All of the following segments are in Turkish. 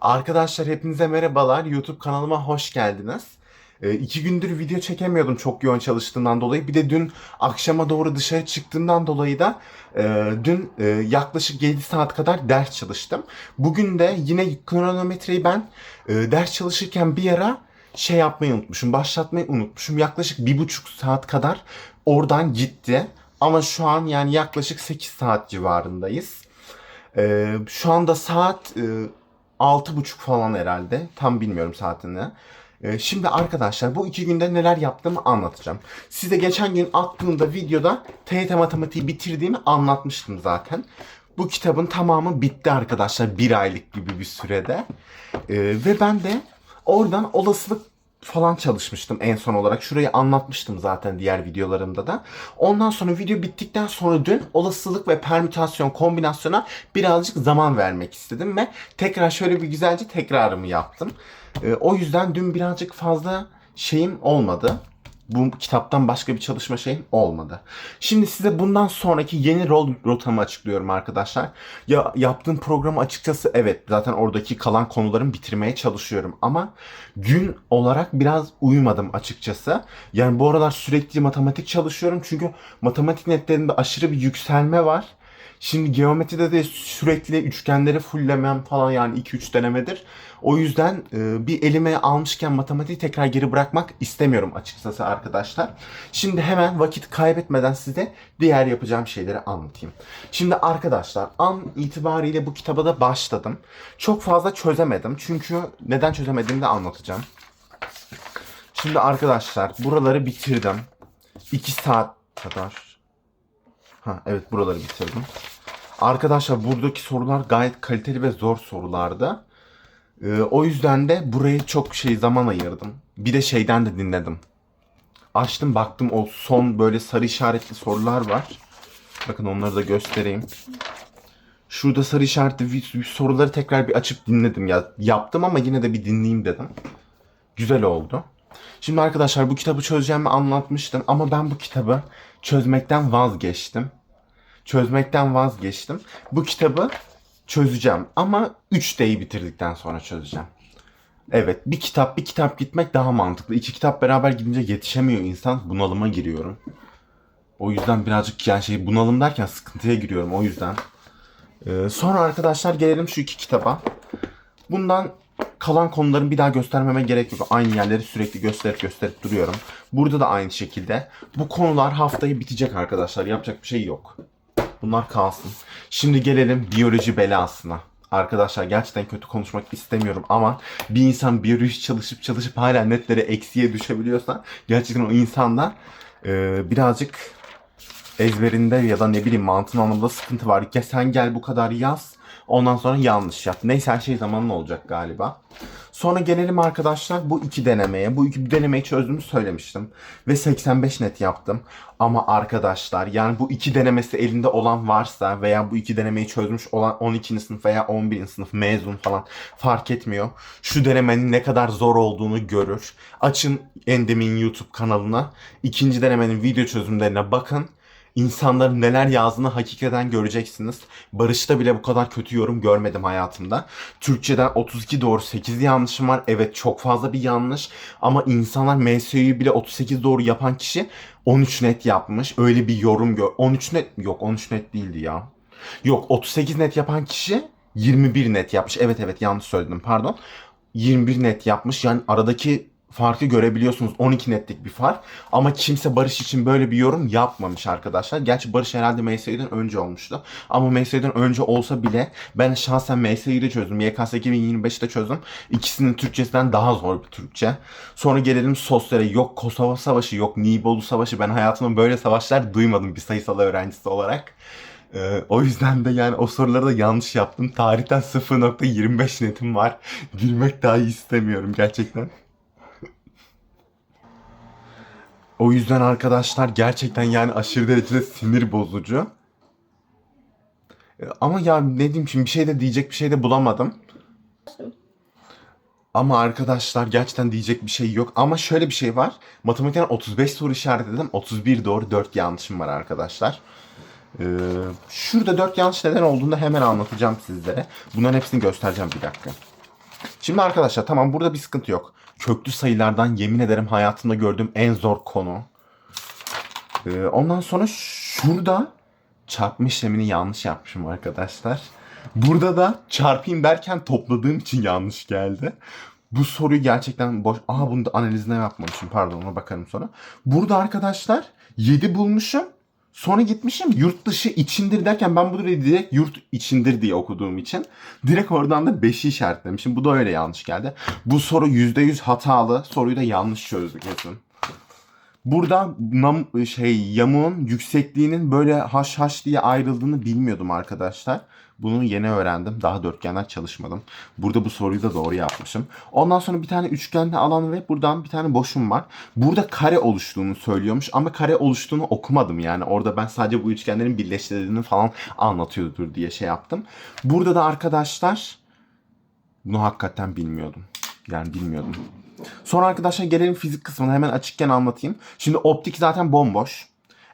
Arkadaşlar hepinize merhabalar. YouTube kanalıma hoş geldiniz. Ee, iki gündür video çekemiyordum çok yoğun çalıştığımdan dolayı. Bir de dün akşama doğru dışarı çıktığımdan dolayı da e, dün e, yaklaşık 7 saat kadar ders çalıştım. Bugün de yine kronometreyi ben e, ders çalışırken bir ara şey yapmayı unutmuşum, başlatmayı unutmuşum. Yaklaşık bir buçuk saat kadar oradan gitti. Ama şu an yani yaklaşık 8 saat civarındayız. Ee, şu anda saat e, altı buçuk falan herhalde. Tam bilmiyorum saatini. Ee, şimdi arkadaşlar bu iki günde neler yaptığımı anlatacağım. Size geçen gün attığımda videoda TYT matematiği bitirdiğimi anlatmıştım zaten. Bu kitabın tamamı bitti arkadaşlar bir aylık gibi bir sürede. Ee, ve ben de oradan olasılık falan çalışmıştım en son olarak. Şurayı anlatmıştım zaten diğer videolarımda da. Ondan sonra video bittikten sonra dün olasılık ve permütasyon kombinasyona birazcık zaman vermek istedim ve tekrar şöyle bir güzelce tekrarımı yaptım. Ee, o yüzden dün birazcık fazla şeyim olmadı. Bu kitaptan başka bir çalışma şeyim olmadı. Şimdi size bundan sonraki yeni rol rotamı açıklıyorum arkadaşlar. Ya yaptığım programı açıkçası evet zaten oradaki kalan konularımı bitirmeye çalışıyorum ama gün olarak biraz uyumadım açıkçası. Yani bu aralar sürekli matematik çalışıyorum çünkü matematik netlerinde aşırı bir yükselme var. Şimdi geometride de sürekli üçgenleri fullemem falan yani 2-3 denemedir. O yüzden e, bir elime almışken matematiği tekrar geri bırakmak istemiyorum açıkçası arkadaşlar. Şimdi hemen vakit kaybetmeden size diğer yapacağım şeyleri anlatayım. Şimdi arkadaşlar an itibariyle bu kitaba da başladım. Çok fazla çözemedim çünkü neden çözemediğimi de anlatacağım. Şimdi arkadaşlar buraları bitirdim. 2 saat kadar. Ha evet buraları bitirdim. Arkadaşlar buradaki sorular gayet kaliteli ve zor sorulardı. Ee, o yüzden de burayı çok şey zaman ayırdım. Bir de şeyden de dinledim. Açtım baktım o son böyle sarı işaretli sorular var. Bakın onları da göstereyim. Şurada sarı işaretli soruları tekrar bir açıp dinledim ya. Yaptım ama yine de bir dinleyeyim dedim. Güzel oldu. Şimdi arkadaşlar bu kitabı çözeceğimi anlatmıştım ama ben bu kitabı çözmekten vazgeçtim. Çözmekten vazgeçtim. Bu kitabı çözeceğim ama 3D'yi bitirdikten sonra çözeceğim. Evet bir kitap bir kitap gitmek daha mantıklı. İki kitap beraber gidince yetişemiyor insan. Bunalıma giriyorum. O yüzden birazcık yani şey bunalım derken sıkıntıya giriyorum o yüzden. Ee, sonra arkadaşlar gelelim şu iki kitaba. Bundan kalan konuların bir daha göstermeme gerek yok. Aynı yerleri sürekli gösterip gösterip duruyorum. Burada da aynı şekilde. Bu konular haftayı bitecek arkadaşlar. Yapacak bir şey yok. Bunlar kalsın. Şimdi gelelim biyoloji belasına. Arkadaşlar gerçekten kötü konuşmak istemiyorum ama bir insan biyoloji çalışıp çalışıp hala netlere eksiye düşebiliyorsa gerçekten o insanda e, birazcık ezberinde ya da ne bileyim mantığın anlamında sıkıntı var. Ya sen gel bu kadar yaz ondan sonra yanlış yap. Neyse her şey zamanla olacak galiba. Sonra gelelim arkadaşlar bu iki denemeye. Bu iki denemeyi çözdüğümü söylemiştim. Ve 85 net yaptım. Ama arkadaşlar yani bu iki denemesi elinde olan varsa veya bu iki denemeyi çözmüş olan 12. sınıf veya 11. sınıf mezun falan fark etmiyor. Şu denemenin ne kadar zor olduğunu görür. Açın Endem'in YouTube kanalına. ikinci denemenin video çözümlerine bakın. İnsanların neler yazdığını hakikaten göreceksiniz. Barış'ta bile bu kadar kötü yorum görmedim hayatımda. Türkçeden 32 doğru 8 yanlışım var. Evet çok fazla bir yanlış. Ama insanlar MSU'yu bile 38 doğru yapan kişi 13 net yapmış. Öyle bir yorum gör. 13 net yok 13 net değildi ya. Yok 38 net yapan kişi 21 net yapmış. Evet evet yanlış söyledim pardon. 21 net yapmış. Yani aradaki farkı görebiliyorsunuz. 12 netlik bir fark. Ama kimse Barış için böyle bir yorum yapmamış arkadaşlar. Gerçi Barış herhalde MSU'dan önce olmuştu. Ama MSU'dan önce olsa bile ben şahsen MSU'yu da çözdüm. YKS 2025'te çözdüm. İkisinin Türkçesinden daha zor bir Türkçe. Sonra gelelim sosyale. Yok Kosova Savaşı, yok Nibolu Savaşı. Ben hayatımda böyle savaşlar duymadım bir sayısal öğrencisi olarak. Ee, o yüzden de yani o soruları da yanlış yaptım. Tarihten 0.25 netim var. Gülmek dahi istemiyorum gerçekten. O yüzden arkadaşlar gerçekten yani aşırı derecede sinir bozucu. Ee, Ama ya ne diyeyim şimdi bir şey de diyecek bir şey de bulamadım. Ama arkadaşlar gerçekten diyecek bir şey yok. Ama şöyle bir şey var. Matematikten 35 soru işaretledim. 31 doğru 4 yanlışım var arkadaşlar. Ee, şurada 4 yanlış neden olduğunu da hemen anlatacağım sizlere. Bunların hepsini göstereceğim bir dakika. Şimdi arkadaşlar tamam burada bir sıkıntı yok. Köklü sayılardan yemin ederim hayatımda gördüğüm en zor konu. Ee, ondan sonra şurada çarpma işlemini yanlış yapmışım arkadaşlar. Burada da çarpayım derken topladığım için yanlış geldi. Bu soruyu gerçekten boş... Aa bunu da analizine yapmamışım. Pardon ona bakarım sonra. Burada arkadaşlar 7 bulmuşum. Sonra gitmişim yurt dışı içindir derken ben bu direkt yurt içindir diye okuduğum için direkt oradan da 5'i işaretlemişim. Bu da öyle yanlış geldi. Bu soru %100 hatalı. Soruyu da yanlış çözdük kesin. Burada nam, şey yamuğun yüksekliğinin böyle haş haş diye ayrıldığını bilmiyordum arkadaşlar. Bunu yeni öğrendim. Daha dörtgenler çalışmadım. Burada bu soruyu da doğru yapmışım. Ondan sonra bir tane üçgenli alan ve buradan bir tane boşum var. Burada kare oluştuğunu söylüyormuş ama kare oluştuğunu okumadım yani. Orada ben sadece bu üçgenlerin birleştirildiğini falan anlatıyordur diye şey yaptım. Burada da arkadaşlar bunu hakikaten bilmiyordum. Yani bilmiyordum. Sonra arkadaşlar gelelim fizik kısmına hemen açıkken anlatayım. Şimdi optik zaten bomboş.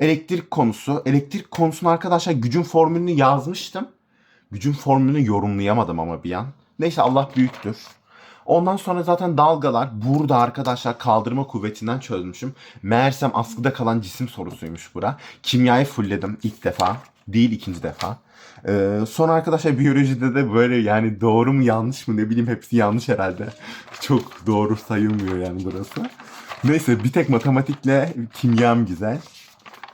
Elektrik konusu. Elektrik konusunu arkadaşlar gücün formülünü yazmıştım. Gücün formülünü yorumlayamadım ama bir an. Neyse Allah büyüktür. Ondan sonra zaten dalgalar burada arkadaşlar kaldırma kuvvetinden çözmüşüm. Meğersem askıda kalan cisim sorusuymuş bura. Kimyayı fullledim ilk defa. Değil ikinci defa. Ee, sonra arkadaşlar biyolojide de böyle yani doğru mu yanlış mı ne bileyim hepsi yanlış herhalde. Çok doğru sayılmıyor yani burası. Neyse bir tek matematikle kimyam güzel.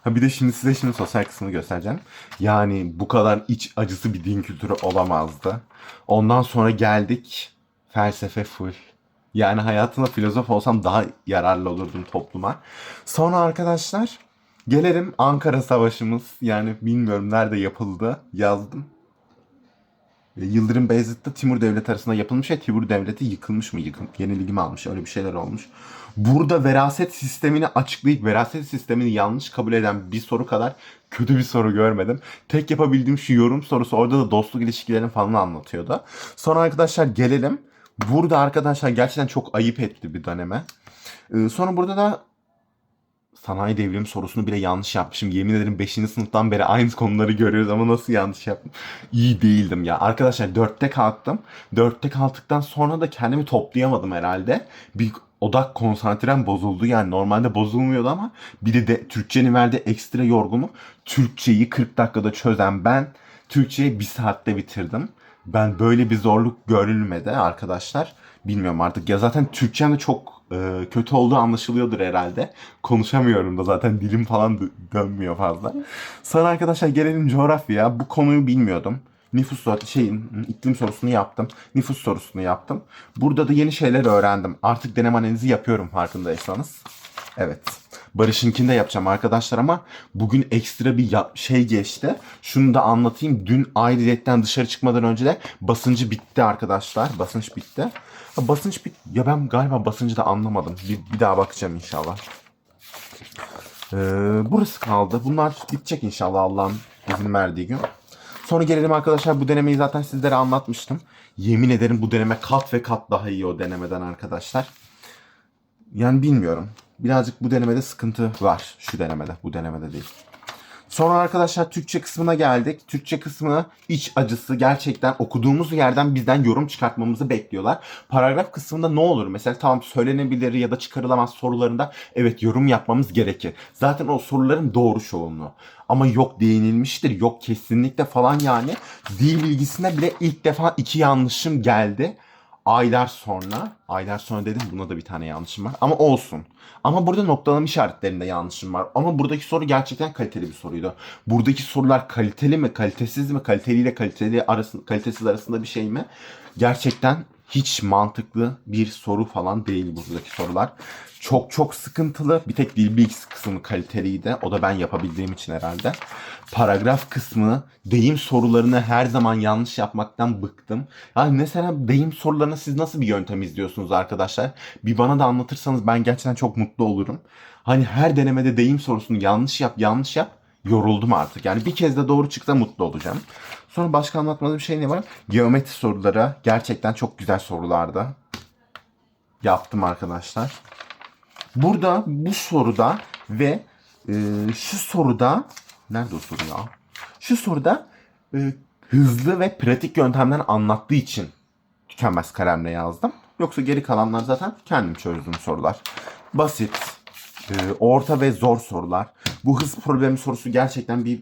Ha bir de şimdi size şimdi sosyal kısmını göstereceğim. Yani bu kadar iç acısı bir din kültürü olamazdı. Ondan sonra geldik felsefe full. Yani hayatımda filozof olsam daha yararlı olurdum topluma. Sonra arkadaşlar gelelim Ankara Savaşımız. Yani bilmiyorum nerede yapıldı. Yazdım. E, Yıldırım Beyazıt'ta Timur Devleti arasında yapılmış ve Timur Devleti yıkılmış mı? Yıkıl, yenilgi mi almış? Öyle bir şeyler olmuş. Burada veraset sistemini açıklayıp veraset sistemini yanlış kabul eden bir soru kadar kötü bir soru görmedim. Tek yapabildiğim şu yorum sorusu orada da dostluk ilişkilerini falan anlatıyordu. Sonra arkadaşlar gelelim. Burada arkadaşlar gerçekten çok ayıp etti bir döneme. Ee, sonra burada da sanayi devrimi sorusunu bile yanlış yapmışım. Yemin ederim 5. sınıftan beri aynı konuları görüyoruz ama nasıl yanlış yaptım? İyi değildim ya. Arkadaşlar 4'te kalktım. 4'te kalktıktan sonra da kendimi toplayamadım herhalde. Bir odak konsantrem bozuldu yani normalde bozulmuyordu ama bir de, de Türkçenin verdiği ekstra yorgunluk Türkçeyi 40 dakikada çözen ben Türkçeyi bir saatte bitirdim. Ben böyle bir zorluk görülmedi arkadaşlar. Bilmiyorum artık ya zaten Türkçem de çok e, kötü olduğu anlaşılıyordur herhalde. Konuşamıyorum da zaten dilim falan dö- dönmüyor fazla. Sonra arkadaşlar gelelim coğrafya. Bu konuyu bilmiyordum. Nüfus şeyin iklim sorusunu yaptım. Nüfus sorusunu yaptım. Burada da yeni şeyler öğrendim. Artık deneme analizi yapıyorum farkındaysanız. Evet. Barış'ınkini de yapacağım arkadaşlar ama bugün ekstra bir şey geçti. Şunu da anlatayım. Dün ayrıyetten dışarı çıkmadan önce de basıncı bitti arkadaşlar. Basınç bitti. Ha, basınç bit... Ya ben galiba basıncı da anlamadım. Bir, bir daha bakacağım inşallah. Ee, burası kaldı. Bunlar bitecek inşallah Allah'ın izin verdiği gün. Sonra gelelim arkadaşlar bu denemeyi zaten sizlere anlatmıştım. Yemin ederim bu deneme kat ve kat daha iyi o denemeden arkadaşlar. Yani bilmiyorum. Birazcık bu denemede sıkıntı var. Şu denemede. Bu denemede değil. Sonra arkadaşlar Türkçe kısmına geldik. Türkçe kısmı iç acısı gerçekten okuduğumuz yerden bizden yorum çıkartmamızı bekliyorlar. Paragraf kısmında ne olur? Mesela tamam söylenebilir ya da çıkarılamaz sorularında evet yorum yapmamız gerekir. Zaten o soruların doğru çoğunluğu. Ama yok değinilmiştir, yok kesinlikle falan yani. Dil bilgisinde bile ilk defa iki yanlışım geldi aylar sonra, aylar sonra dedim buna da bir tane yanlışım var ama olsun. Ama burada noktalama işaretlerinde yanlışım var. Ama buradaki soru gerçekten kaliteli bir soruydu. Buradaki sorular kaliteli mi, kalitesiz mi, kaliteli ile kaliteli arasında, kalitesiz arasında bir şey mi? Gerçekten hiç mantıklı bir soru falan değil buradaki sorular. Çok çok sıkıntılı. Bir tek dil bilgisi kısmı kaliteliydi. O da ben yapabildiğim için herhalde. Paragraf kısmı, deyim sorularını her zaman yanlış yapmaktan bıktım. Yani mesela deyim sorularına siz nasıl bir yöntem izliyorsunuz arkadaşlar? Bir bana da anlatırsanız ben gerçekten çok mutlu olurum. Hani her denemede deyim sorusunu yanlış yap, yanlış yap. Yoruldum artık. Yani bir kez de doğru çıksa mutlu olacağım. Sonra başka anlatmadığım şey ne var? Geometri soruları gerçekten çok güzel sorulardı. Yaptım arkadaşlar. Burada bu soruda ve e, şu soruda nerede o soru ya? Şu soruda e, hızlı ve pratik yöntemden anlattığı için tükenmez kalemle yazdım. Yoksa geri kalanlar zaten kendim çözdüğüm sorular. Basit, e, orta ve zor sorular. Bu hız problemi sorusu gerçekten bir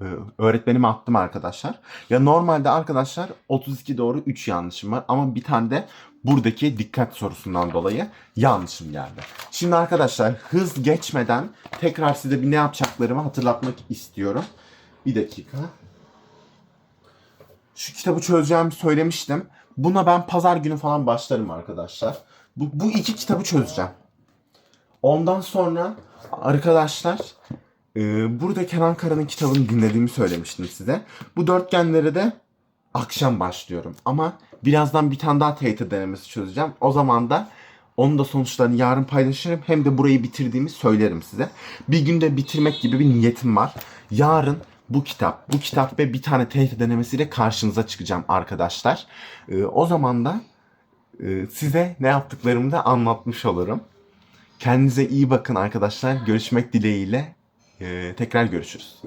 e, öğretmenime attım arkadaşlar. Ya normalde arkadaşlar 32 doğru 3 yanlışım var ama bir tane de buradaki dikkat sorusundan dolayı yanlışım geldi. Şimdi arkadaşlar hız geçmeden tekrar size bir ne yapacaklarımı hatırlatmak istiyorum. Bir dakika. Şu kitabı çözeceğimi söylemiştim. Buna ben pazar günü falan başlarım arkadaşlar. Bu, bu iki kitabı çözeceğim. Ondan sonra arkadaşlar e, burada Kenan Kara'nın kitabını dinlediğimi söylemiştim size. Bu dörtgenlere de akşam başlıyorum. Ama birazdan bir tane daha TYT denemesi çözeceğim. O zaman da onun da sonuçlarını yarın paylaşırım. Hem de burayı bitirdiğimi söylerim size. Bir günde bitirmek gibi bir niyetim var. Yarın bu kitap, bu kitap ve bir tane TYT denemesiyle karşınıza çıkacağım arkadaşlar. Ee, o zaman da e, size ne yaptıklarımı da anlatmış olurum. Kendinize iyi bakın arkadaşlar. Görüşmek dileğiyle. Ee, tekrar görüşürüz.